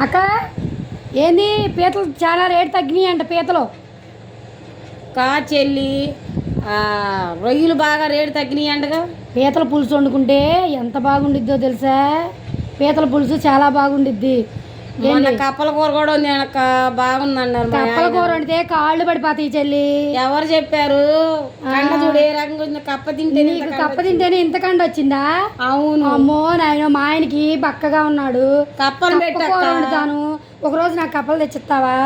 అక్క ఏంది? పీతలు చాలా రేటు తగ్గినాయి అంట పీతలు. కా చెల్లి ఆ, రొయ్యలు బాగా రేటు తగ్గినాయి అంటగా? పీతల పులుసు వండుకుంటే ఎంత బాగుండిద్దో తెలుసా? పీతల పులుసు చాలా బాగుండిద్ది. మొన్న కప్పల కూర కూడా ఉంది వెనక బాగుందన్నారు కప్పల కూర వండితే కాళ్ళు పడిపోతాయి చెల్లి. ఎవరు చెప్పారు? కండ చూడు ఏ రకంగా ఉంది కప్ప తింటే నీకు కప్ప తింటేనే ఇంతకండి వచ్చిందా? అవును. అమ్మో నాయన మా ఆయనకి బక్కగా ఉన్నాడు. కప్పలు వండుతాను. ఒక రోజు నాకు కప్పలు తెచ్చిస్తావా?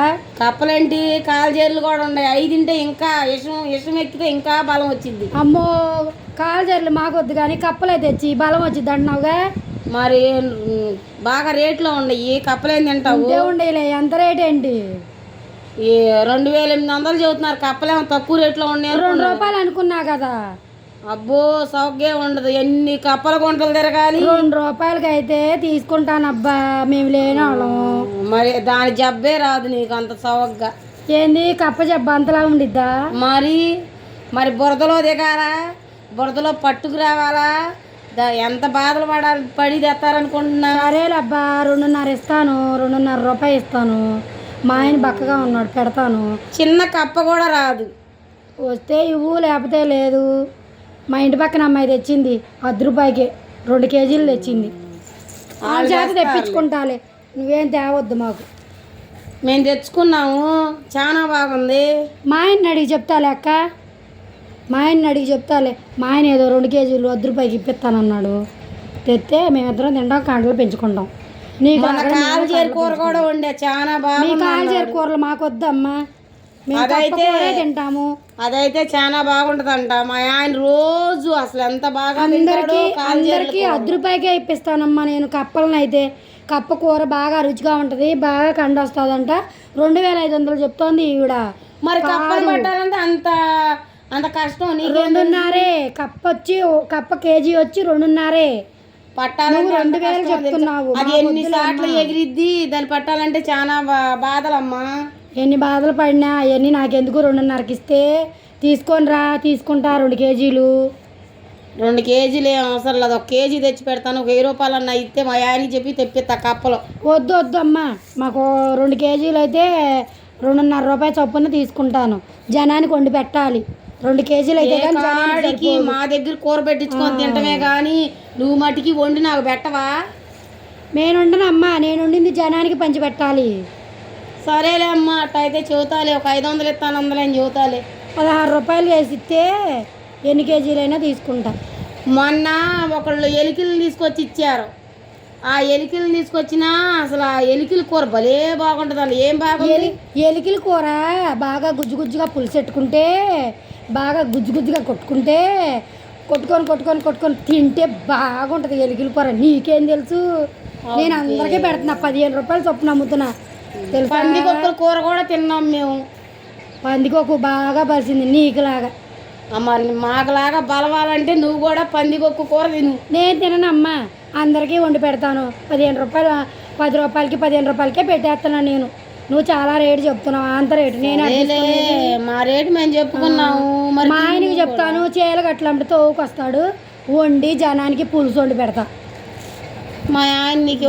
కప్పలేంటి? కాలుజేర్లు కూడా ఉన్నాయి. అవి తింటే ఇంకా విషం విషం ఎక్కితే ఇంకా బలం వచ్చింది. అమ్మో కాలుజర్లు మాకొద్దు కానీ కప్పలే తెచ్చి బలం వచ్చింది అంటున్నావుగా? మరి బాగా రేట్లో ఉన్నాయి. కప్పలేం తింటావు? ఉండేలే. ఎంత రేట్ ఏంటి? ఈ రెండు వేల ఎనిమిది వందలు చెబుతున్నారు. కప్పలేమో తక్కువ రేట్లో ఉన్నాయి రెండు రూపాయలు అనుకున్నా కదా. అబ్బో సౌగ్గే ఉండదు. ఎన్ని కప్పల గుంటలు తిరగాలి? రెండు రూపాయలకి అయితే తీసుకుంటానబ్బా. మేము లేని వాళ్ళం. మరి దాని జబ్బే రాదు నీకు అంత సవగ్గా ఏంది? కప్ప జబ్బ అంతలా ఉండిద్దా? మరి మరి బురదలో దిగాలా? బురదలో పట్టుకు రావాలా? ఎంత బాధలు పడాలి పడి తెస్తారనుకుంటున్నా సరేలబ్బా రెండున్నర ఇస్తాను రెండున్నర రూపాయలు ఇస్తాను. మా ఆయన బక్కగా ఉన్నాడు పెడతాను. చిన్న కప్ప కూడా రాదు. వస్తే ఇవ్వు లేకపోతే లేదు. మా ఇంటి పక్కన అమ్మాయి తెచ్చింది అర్ధ రూపాయికి రెండు కేజీలు తెచ్చింది. ఆ చేత తెప్పించుకుంటాలే. నువ్వేం తేవద్దు మాకు. మేము తెచ్చుకున్నాము చాలా బాగుంది. మా ఆయన్ని అడిగి చెప్తాలే అక్క. మా ఆయన్ని అడిగి చెప్తాలే మా ఆయన ఏదో రెండు కేజీలు అర్ధ రూపాయికి ఇప్పిస్తానన్నాడు. తెస్తే మేమిద్దరం తింటాం కంటలు పెంచుకుంటాం. నీకు మన అక్కడ కాలు చేరి కూర కూడా ఉండే చాలా మీ బాగుంది కాలు చేరు కూరలు మాకొద్దమ్మా. మేము కప్ప అదైతే- కూరే తింటాము. అదైతే చాలా బాగుంటదంట. మా ఆయన రోజు అసలు ఎంత బాగా అందరికి అందరికి అర్ధ రూపాయికే ఇప్పిస్తానమ్మా నేను కప్పలను అయితే. కప్ప కూర బాగా రుచిగా ఉంటుంది బాగా కండ వస్తుందంట రెండు వేల ఐదు వందలు చెప్తోంది ఈవిడ. మరి కప్పలు పట్టాలంటే అంత అంత కష్టం నీకు రెండున్నరే కప్ప వచ్చి కప్ప కేజీ వచ్చి రెండున్నరే. పట్టాలంటే నువ్వు రెండు వేలు? చెప్తున్నావు. అది ఎన్ని సార్లు ఎగిరిద్ది దాన్ని పట్టాలంటే చాలా బా- బాధలమ్మా. ఎన్ని బాధలు పడినా అవన్నీ నాకెందుకు రెండున్నరకి ఇస్తే తీసుకొని రా తీసుకుంటా రెండు కేజీలు. రెండు కేజీలు ఏం అవసరం లేదు ఒక కేజీ తెచ్చి పెడతాను ఒక వెయ్యి రూపాయలు అన్న ఇస్తే మా ఆయనకి చెప్పి తెప్పిస్తా కప్పలు. వద్దు వద్దు అమ్మా. మాకు రెండు కేజీలు అయితే రెండున్నర రూపాయల చొప్పున తీసుకుంటాను. జనానికి వండి పెట్టాలి. రెండు కేజీలు అయితే కానీ కాడికి మా దగ్గర కూర పెట్టించుకొని తింటమే కానీ నువ్వు మటుకి వండి నాకు పెట్టవా? నేను వండను అమ్మా నేను వండింది జనానికి పంచి పెట్టాలి. సరేలే అమ్మ అట్టయితే చెబుతాలే ఒక ఐదు వందలు ఇస్తాను వందలు అని చెబుతాలే. పదహారు రూపాయలు వేసి ఇస్తే ఎన్ని కేజీలైనా తీసుకుంటా. మొన్న ఒకళ్ళు ఎలికలు తీసుకొచ్చి ఇచ్చారు. ఆ ఎలికలు తీసుకొచ్చినా అసలు ఆ ఎలికల కూర భలే బాగుంటుంది అసలు ఏం బాగుంది? ఎలి ఎలికల కూర బాగా గుజ్జు గుజ్జుగా పులుసెట్టుకుంటే బాగా గుజ్జు గుజ్జుగా కొట్టుకుంటే కొట్టుకొని కొట్టుకొని కొట్టుకొని తింటే బాగుంటుంది ఎలికల కూర నీకేం తెలుసు? నేను అందరికీ పెడుతున్నా పదిహేను రూపాయలు చొప్పున అమ్ముతున్నా. తెలుసా? పందికొక్కల కూర కూడా తిన్నాం మేము. పందికొక్కు బాగా బలిసింది నీకులాగా. మరి మాకులాగా బలవాలంటే నువ్వు కూడా పందికొక్క కూర తిను. నేను తిననమ్మా అందరికీ వండి పెడతాను. పదిహేను రూపాయలు పది రూపాయలకి పదిహేను రూపాయలకే పెట్టేస్తున్నాను నేను. నువ్వు చాలా రేటు చెప్తున్నావు అంత రేటు. నేను మా రేటు మేము చెప్పుకున్నాము. మరి మా ఆయనకి చెప్తాను చీల గట్లంటే తోవుకొస్తాడు వండి జనానికి పులుసు వండి పెడతా. మా ఆయన నీకు